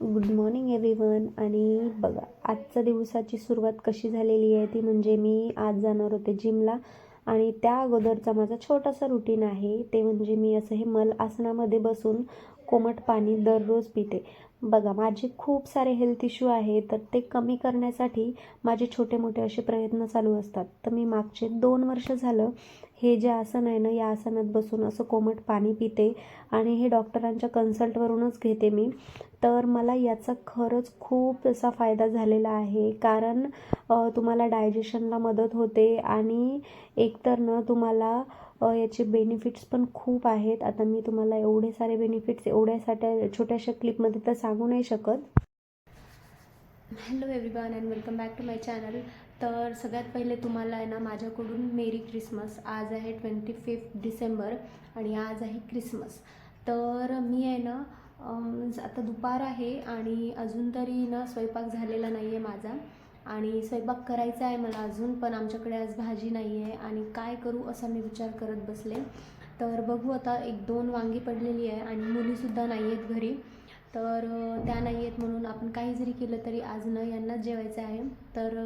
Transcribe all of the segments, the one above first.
Good morning everyone आणि बघा आजच्या दिवसाची सुरुवात कशी झालेली आहे ती म्हणजे मी आज जाणार होते जिमला आणि त्या अगोदरचा माझा छोटासा रुटीन आहे. ते म्हणजे मी असं हे मल आसनामध्ये बसून कोमट पाणी दररोज पिते. बघा माझे खूप सारे हेल्थ इश्यू आहे तर ते कमी करण्यासाठी माझे छोटे मोठे असे प्रयत्न चालू असतात. तर मी मागचे दोन वर्ष झालं हे जे आसन आहे ना या आसनात बसून असं कोमट पाणी पिते आणि हे डॉक्टरांच्या कन्सल्टवरूनच घेते मी. तर मला याचा खरंच खूप असा फायदा झालेला आहे. कारण तुम्हाला डायजेशनला मदत होते आणि एकतर ना तुम्हाला याचे बेनिफिट्स पण खूप आहेत. आता मी तुम्हाला एवढे सारे बेनिफिट्स एवढ्यासाठी छोट्याशा क्लिपमध्ये तर सांगू नाही शकत. Hello everyone and welcome back to my channel तर सगळ्यात पहिले तुम्हाला आहे ना माझ्याकडून मेरी क्रिसमस आज आहे ट्वेंटी फिफ्थ डिसेंबर आणि आज आहे क्रिसमस तर मी आहे ना आता दुपार आहे आणि अजून तरी ना स्वयंपाक झालेला नाही आहे माझा. आणि स्वयंपाक करायचा आहे मला अजून पण आमच्याकडे आज भाजी नाही आहे आणि काय करू असा मी विचार करत बसले. तर बघू आता एक दोन वांगी पडलेली आहे आणि मुलीसुद्धा नाही आहेत घरी. तर त्या नाही आहेत म्हणून आपण काही जरी केलं तरी आज न यांनाच जेवायचं आहे. तर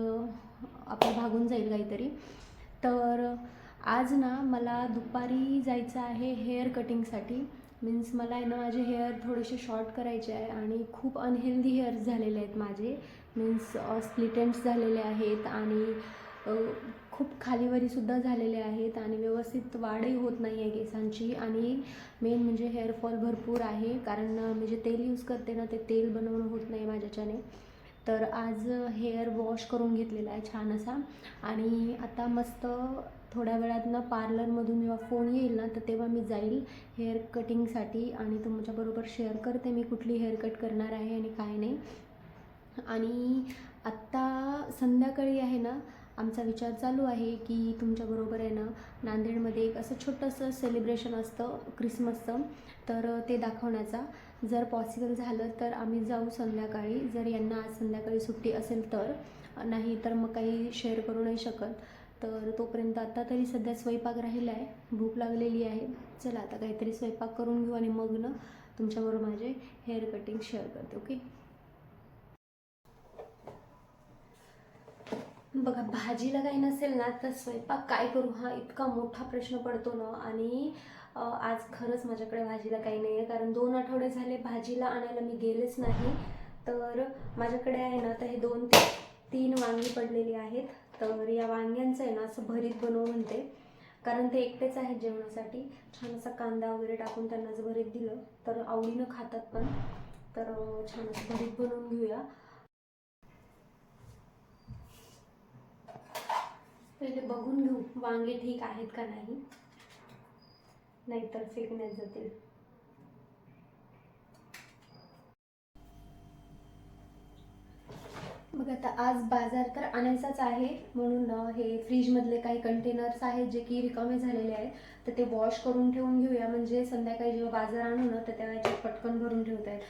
आपलं भागून जाईल काहीतरी. तर आज ना मला दुपारी जायचं आहे हेअर कटिंगसाठी. मीन्स मला आहे ना माझे हेअर थोडेसे शॉर्ट करायचे आहे आणि खूप अनहेल्दी हेअर्स झालेले आहेत माझे. मीन्स स्प्लिटेंट्स झालेले आहेत आणि खूप खालीवरीसुद्धा झालेले आहेत आणि व्यवस्थित वाढही होत नाही आहे केसांची. आणि मेन म्हणजे हेअरफॉल भरपूर आहे. कारण मी जे तेल यूज करते ना ते तेल बनवणं होत नाही माझ्याच्याने. तर आज हेअर वॉश करून घेतलेला आहे छान असा आणि आता मस्त थोड्या वेळात ना पार्लरमधून जेव्हा फोन येईल ना तर तेव्हा मी जाईल हेअर कटिंगसाठी आणि तुमच्याबरोबर शेअर करते मी कुठली हेअर कट करणार आहे आणि काय नाही. आणि आत्ता संध्याकाळी आहे ना आमचा विचार चालू आहे की तुमच्याबरोबर आहे ना नांदेडमध्ये एक असं छोटंसं सेलिब्रेशन असतं क्रिसमसचं तर ते दाखवण्याचा. जर पॉसिबल झालं तर आम्ही जाऊ संध्याकाळी. जर यांना आज संध्याकाळी सुट्टी असेल तर. नाही तर मग काही शेअर करू नाही शकत. तर तोपर्यंत आत्ता तरी सध्या स्वयंपाक राहिला आहे भूक लागलेली आहे. चला आता काहीतरी स्वयंपाक करून घेऊ आणि मग ना तुमच्याबरोबर माझे हेअर कटिंग शेअर करते ओके बघा भाजीला काही नसेल ना तर स्वयंपाक काय करू हा इतका मोठा प्रश्न पडतो ना. आणि आज खरंच माझ्याकडे भाजीला काही नाही आहे कारण दोन आठवडे झाले भाजीला आणायला मी गेलेच नाही. तर माझ्याकडे आहे ना तर हे दोन ते तीन वांगी पडलेली आहेत. तर या वांग्यांचं आहे ना असं भरीत बनवू म्हणते. कारण ते एकटेच आहेत जेवणासाठी. छान असा कांदा वगैरे टाकून त्यांना जर भरीत दिलं तर आवडीनं खातात पण. तर छान असं भरीत बनवून घेऊया. पहिले बघून घेऊ वांगे ठीक आहेत का नाही. नाहीतर फेकण्यात जातील. मग आता आज बाजार तर आणायचाच आहे म्हणून हे फ्रीजमधले काही कंटेनर्स आहेत जे की रिकामे झालेले आहेत तर ते वॉश करून ठेवून घेऊया. म्हणजे संध्याकाळी जेव्हा बाजार आणू ना तर तेव्हा पटकन भरून ठेवता येईल.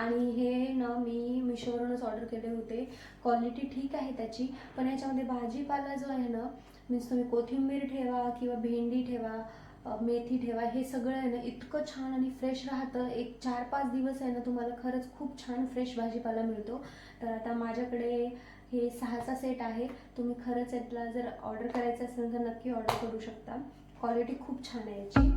आणि हे ना मी मिशोवरूनच ऑर्डर केले होते. क्वालिटी ठीक आहे त्याची पण याच्यामध्ये भाजीपाला जो आहे ना मीन्स तुम्ही कोथिंबीर ठेवा किंवा भेंडी ठेवा मेथी ठेवा हे सगळं आहे ना इतकं छान आणि फ्रेश राहतं. एक चार पाच दिवस आहे ना तुम्हाला खरंच खूप छान फ्रेश भाजीपाला मिळतो. तर आता माझ्याकडे हे सहाचा सेट आहे. तुम्ही खरंच यातला जर ऑर्डर करायचं असेल तर नक्की ऑर्डर करू शकता. क्वालिटी खूप छान आहे याची.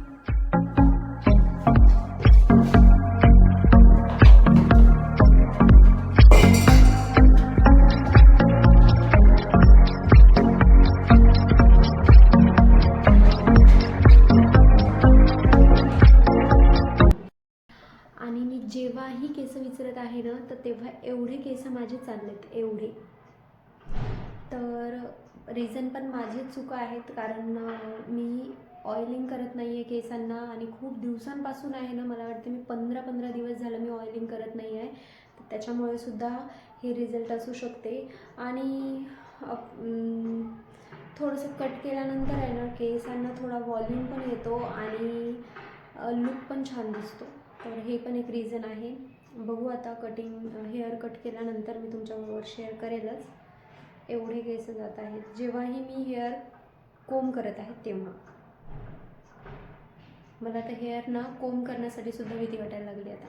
जेव्हाही केस विचारत आहे ना तर तेव्हा एवढे केस माझे चाललेत एवढे. तर रिझन पण माझीच चुका आहेत कारण मी ऑइलिंग करत नाही आहे केसांना आणि खूप दिवसांपासून आहे ना मला वाटते मी पंधरा पंधरा दिवस झालं मी ऑइलिंग करत नाही आहे तर त्याच्यामुळे सुद्धा हे रिझल्ट असू शकते. आणि थोडंसं कट केल्यानंतर आहे ना केसांना थोडा वॉल्यूम पण येतो आणि लुक पण छान दिसतो. तर हे पण एक रिझन आहे. बघू आता कटिंग हेअर कट केल्यानंतर मी तुमच्याबरोबर शेअर करेलच. एवढे केस जात आहेत. जेव्हाही मी हेअर कोम करत आहे तेव्हा. मला आता हेअर ना कोम करण्यासाठी सुद्धा भीती वाटायला लागली आता.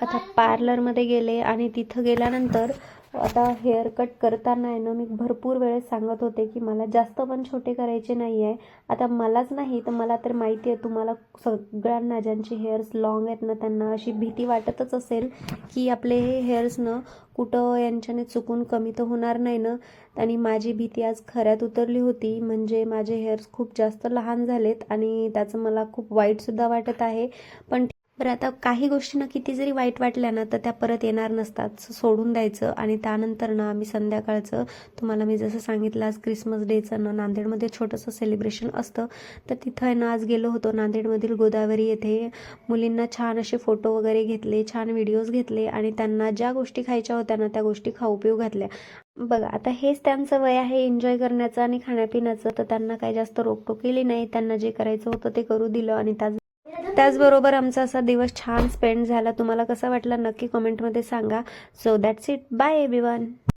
आता पार्लरमध्ये गेले आणि तिथं गेल्यानंतर आता हेअर कट करताना आहे ना मी भरपूर वेळेस सांगत होते की मला जास्त पण छोटे करायचे नाही आहे आता मलाच नाही तर मला तर माहिती आहे तुम्हाला सगळ्यांना ज्यांचे हेअर्स लॉंग आहेत ना त्यांना अशी भीती वाटतच असेल की आपले हे हेअर्स ना कुठं यांच्याने चुकून कमी तर होणार नाही ना. आणि माझी भीती आज खऱ्यात उतरली होती म्हणजे माझे हेअर्स खूप जास्त लहान झालेत आणि त्याचं मला खूप वाईटसुद्धा वाटत आहे. पण बरं आता काही गोष्टींना किती जरी वाईट वाटल्या ना तर त्या परत येणार नसतात. सोडून द्यायचं आणि त्यानंतर ना आम्ही संध्याकाळचं तुम्हाला मी जसं सांगितलं आज क्रिसमस डेचं ना नांदेडमध्ये छोटंसं सेलिब्रेशन असतं. तर तिथं आहे ना आज गेलो होतो नांदेडमधील गोदावरी येथे. मुलींना छान असे फोटो वगैरे घेतले छान व्हिडिओज घेतले आणि त्यांना ज्या गोष्टी खायच्या होत्या ना त्या गोष्टी खाऊ पिऊ घातल्या. बघा आता हेच त्यांचं वय आहे एन्जॉय करण्याचं आणि खाण्यापिण्याचं. तर त्यांना काही जास्त रोकटोक केली नाही. त्यांना जे करायचं होतं ते करू दिलं आणि त्याच त्याचबरोबर आमचा असा दिवस छान स्पेंड झाला. तुम्हाला कसा वाटला नक्की कमेंटमध्ये सांगा. So that's it bye everyone